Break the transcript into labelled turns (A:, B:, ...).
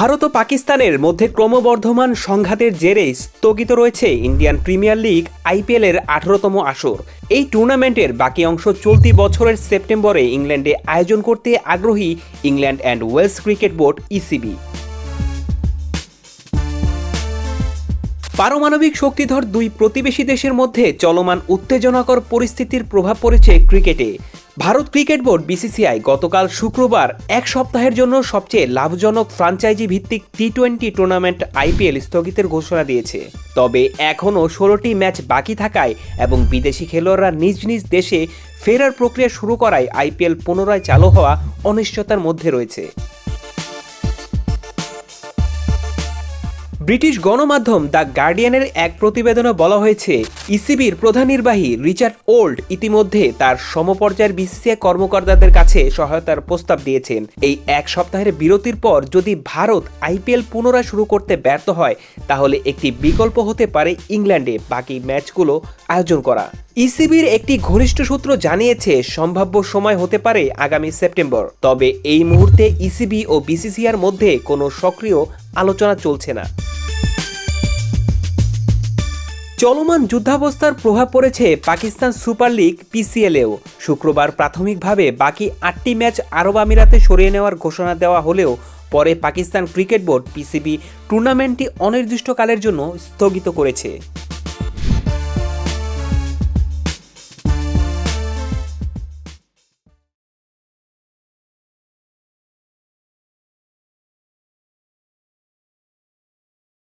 A: ভারত ও পাকিস্তানের মধ্যে ক্রমবর্ধমান সংঘাতের জেরে স্থগিত রয়েছে ইন্ডিয়ান প্রিমিয়ার লিগ আইপিএল এর আঠারোতম আসর। এই টুর্নামেন্টের বাকি অংশ চলতি বছরের সেপ্টেম্বরে ইংল্যান্ডে আয়োজন করতে আগ্রহী England and Wales cricket board ECB. পারমাণবিক শক্তিধর দুই প্রতিবেশী দেশের মধ্যে চলমান উত্তেজনাকর পরিস্থিতির প্রভাব পড়েছে ক্রিকেটে। ভারত ক্রিকেট বোর্ড, বিসিসিআই, গতকাল শুক্রবার এক সপ্তাহের জন্য সবচেয়ে লাভজনক ফ্রাঞ্চাইজি ভিত্তিক টি টোয়েন্টি টুর্নামেন্ট আইপিএল স্থগিতের ঘোষণা দিয়েছে। তবে এখনও ষোলোটি ম্যাচ বাকি থাকায় এবং বিদেশি খেলোয়াড়রা নিজ নিজ দেশে ফেরার প্রক্রিয়া শুরু করায় আইপিএল পুনরায় চালু হওয়া অনিশ্চয়তার মধ্যে রয়েছে। ব্রিটিশ গণমাধ্যম দ্য গার্ডিয়ানের এক প্রতিবেদনে বলা হয়েছে, ইসিবির প্রধান নির্বাহী রিচার্ড ওল্ড ইতিমধ্যে তার সমপর্যায়ের বিসিসিআই কর্মকর্তাদের কাছে সহায়তার প্রস্তাব দিয়েছেন। এই এক সপ্তাহের বিরতির পর যদি ভারত আইপিএল পুনরায় শুরু করতে ব্যর্থ হয়, তাহলে একটি বিকল্প হতে পারে ইংল্যান্ডে বাকি ম্যাচগুলো আয়োজন করা। ইসিবির একটি ঘনিষ্ঠ সূত্র জানিয়েছে, সম্ভাব্য সময় হতে পারে আগামী সেপ্টেম্বর। তবে এই মুহূর্তে ইসিবি ও বিসিসিআর মধ্যে কোনো সক্রিয় আলোচনা চলছে না। চলমান যুদ্ধাবস্থার প্রভাব পড়েছে পাকিস্তান সুপার লিগ পিসিএলেও। শুক্রবার প্রাথমিকভাবে বাকি আটটি ম্যাচ আরব আমিরাতে সরিয়ে নেওয়ার ঘোষণা দেওয়া হলেও, পরে পাকিস্তান ক্রিকেট বোর্ড পিসিবি টুর্নামেন্টটি অনির্দিষ্টকালের জন্য স্থগিত করেছে।